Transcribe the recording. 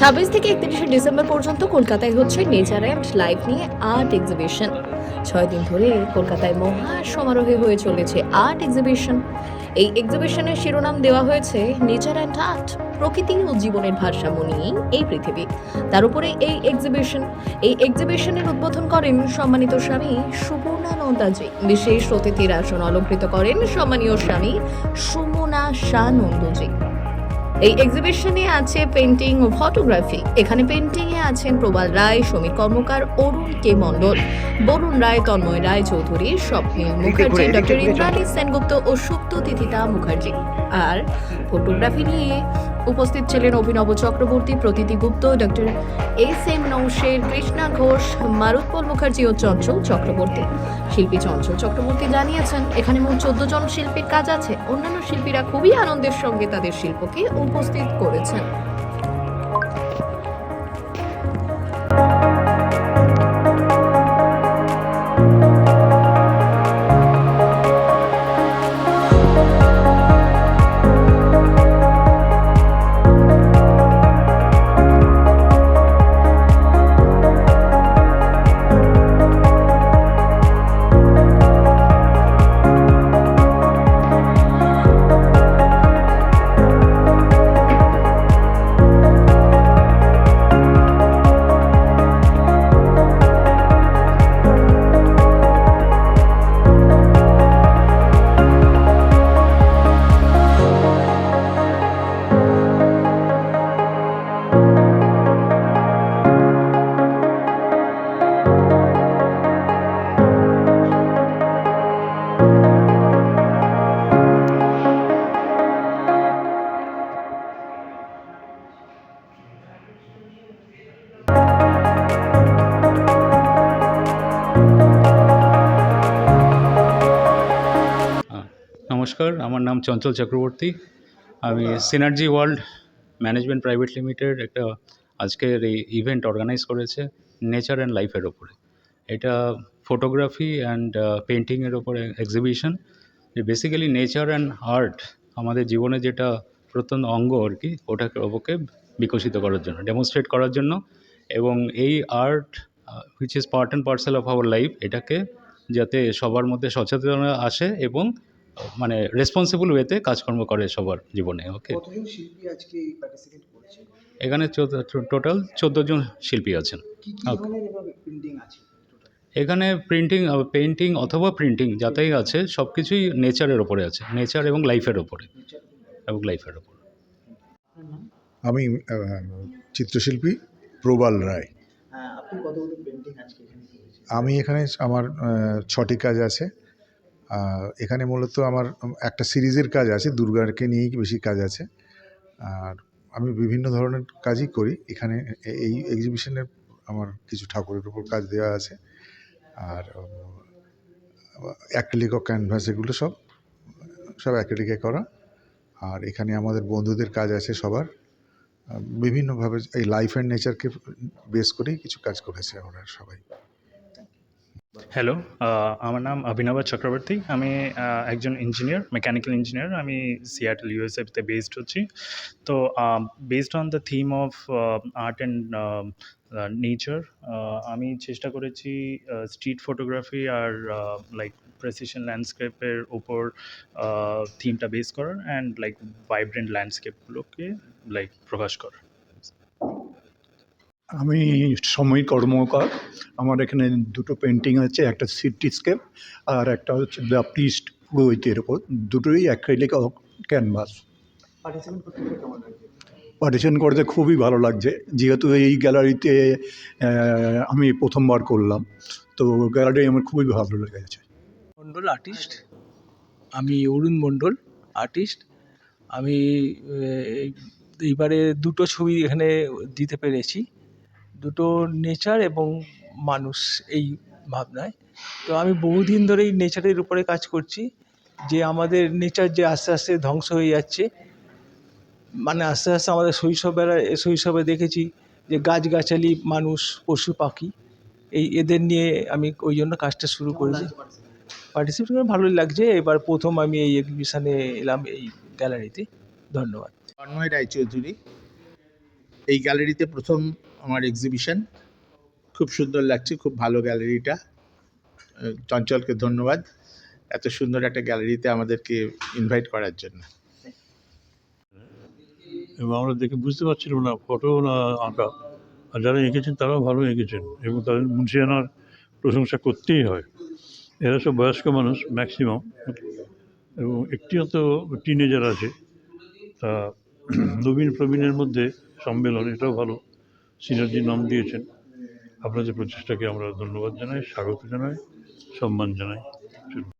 ছাব্বিশ থেকে একত্রিশে ডিসেম্বর পর্যন্ত কলকাতায় হচ্ছে নেচার অ্যান্ড লাইফ নিয়ে আর্ট এক্সিবিশন ছয় দিন ধরে কলকাতায় মহা সমারোহে হয়ে চলেছে আর্ট এক্সিবিশন এই এক্সিবিশনের শিরোনাম দেওয়া হয়েছে, নেচার অ্যান্ড আর্ট, প্রকৃতি ও জীবনের ভারসাম্য নিয়েই এই পৃথিবী। তার উপরে এই এক্সিবিশন এই এক্সিবিশনের উদ্বোধন করেন সম্মানিত স্বামী সুবর্ণানন্দাজি বিশেষ অতিথির আসন অলঙ্কৃত করেন সম্মানীয় স্বামী সুমনা শানন্দজি এই এক্সিবিশনে আছে পেন্টিং ও ফটোগ্রাফি এখানে পেন্টিং এ আছেন প্রবাল রায় সমীর কর্মকার অরুণ কে মণ্ডল বরুণ রায় তন্ময় রায় চৌধুরী স্বপ্নীল মুখার্জি ডক্টর ইন্দ্রাণী সেনগুপ্ত ও সুপ্ত তিথিতা মুখার্জি। আর ফটোগ্রাফি নিয়ে উপস্থিত ছিলেন Abhinav Chakraborty, Pratiti Gupta, doctor S M Nausher, Krishna Ghosh Marutpal Mukherjee ও চঞ্চল চক্রবর্তী। শিল্পী চঞ্চল চক্রবর্তী জানিয়েছেন, এখানে মোট চোদ্দ জন শিল্পীর কাজ আছে। অন্যান্য শিল্পীরা খুবই আনন্দের সঙ্গে তাদের শিল্পকে উপস্থিত করেছেন। নমস্কার, আমার নাম চঞ্চল চক্রবর্তী। আমি synergy world management private limited একটা আজকের এই ইভেন্ট অর্গানাইজ করেছে নেচার অ্যান্ড লাইফের ওপরে। এটা ফটোগ্রাফি অ্যান্ড পেন্টিংয়ের ওপরে exhibition basically nature and art আমাদের জীবনে যেটা প্রত্যন্ত অঙ্গ আর কি, ওটাকে ওকে বিকশিত করার জন্য ডেমনস্ট্রেট করার জন্য। এবং এই art which is part and parcel of our life এটাকে যাতে সবার মধ্যে সচেতনতা আসে এবং মানে রেসপন্সিবল ওয়েতে কাজকর্ম করে সবার জীবনে ওকে কতজন শিল্পী আজকে পার্টিসিপেট করেছে এখানে টোটাল চোদ্দ জন শিল্পী আছেন। কি কি ধরনের এভাবে প্রিন্টিং আছে এখানে প্রিন্টিং পেন্টিং অথবা প্রিন্টিং যাতেই আছে সব কিছুই নেচারের ওপরে আছে নেচার এবং লাইফের ওপরে। এবং লাইফের ওপরে। আমি চিত্রশিল্পী প্রবাল রায়। হ্যাঁ আপনি কতগুলো পেন্টিং আজকে এখানে করেছেন? আমি এখানে আমার ছটি কাজ আছে। এখানে মূলত আমার একটা সিরিজের কাজ আছে, দুর্গাকে নিয়েই বেশি কাজ আছে। আর আমি বিভিন্ন ধরনের কাজই করি। এখানে এই এক্সিবিশনের আমার কিছু ঠাকুরের উপর কাজ দেওয়া আছে। আর অ্যাক্রিলিক ও ক্যানভাস এগুলো সব সব অ্যাক্রিলিকে করা। আর এখানে আমাদের বন্ধুদের কাজ আছে সবার। বিভিন্নভাবে এই লাইফ অ্যান্ড নেচারকে বেস করেই কিছু কাজ করেছে ওরা সবাই। হ্যালো আমার নাম অভিনব চক্রবর্তী। আমি একজন ইঞ্জিনিয়ার মেকানিক্যাল ইঞ্জিনিয়ার আমি সিয়াটল ইউএসএফতে বেসড হচ্ছি। তো based on the theme of art and nature আমি চেষ্টা করেছি স্ট্রিট ফটোগ্রাফি আর লাইক প্রেসিশন ল্যান্ডস্কেপের উপর থিমটা বেস করার অ্যান্ড লাইক ভাইব্রেন্ট ল্যান্ডস্কেপগুলোকে লাইক প্রকাশ করার। আমি সময় কর্মকার। আমার এখানে দুটো পেন্টিং আছে একটা সিটিস্কেপ আর একটা হচ্ছে দ্য প্রিস্ট পুরোহিতের ওপর দুটোই অ্যাক্রিলিক ক্যানভাস পার্টিশন করতে খুবই ভালো লাগছে। যেহেতু এই গ্যালারিতে আমি প্রথমবার করলাম তো গ্যালারি আমার খুবই ভালো লেগেছে। মণ্ডল আর্টিস্ট আমি অরুণ মণ্ডল আর্টিস্ট আমি এইবারে দুটো ছবি এখানে দিতে পেরেছি। দুটো নেচার এবং মানুষ এই ভাবনায়। তো আমি বহুদিন ধরেই নেচারের উপরে কাজ করছি। যে আমাদের নেচার যে আস্তে আস্তে ধ্বংস হয়ে যাচ্ছে মানে আস্তে আস্তে আমাদের শৈশবের, শৈশবে দেখেছি যে গাছগাছালি মানুষ, পশু, পাখি, এই এদের নিয়ে আমি ওই জন্য কাজটা শুরু করেছি। পার্টিসিপেট করে ভালোই লাগছে। এবার প্রথম আমি এই এক্সিবিশনে এলাম এই গ্যালারিতে ধন্যবাদ। তন্ময় রায়চৌধুরী। এই গ্যালারিতে প্রথম আমার এক্সিবিশন খুব সুন্দর লাগছে, খুব ভালো গ্যালারিটা চঞ্চলকে ধন্যবাদ। এত সুন্দর একটা গ্যালারিতে আমাদেরকে ইনভাইট করার জন্য। এবং আমরা দেখে বুঝতে পারছিলাম না ফটো না আঁকা। আর যারা এঁকেছেন, তারাও ভালো এঁকেছেন। এবং তাদের মুন্সিয়ানার প্রশংসা করতেই হয়। এরা সব বয়স্ক মানুষ ম্যাক্সিমাম এবং একটিও তো টিনেজার আছে, তা নবীন প্রবীণের মধ্যে সম্মেলন এটাও ভালো। সিনার্জি নাম দিয়েছেন। আপনাদের প্রচেষ্টাকে আমরা ধন্যবাদ জানাই, স্বাগত জানাই, সম্মান জানাই।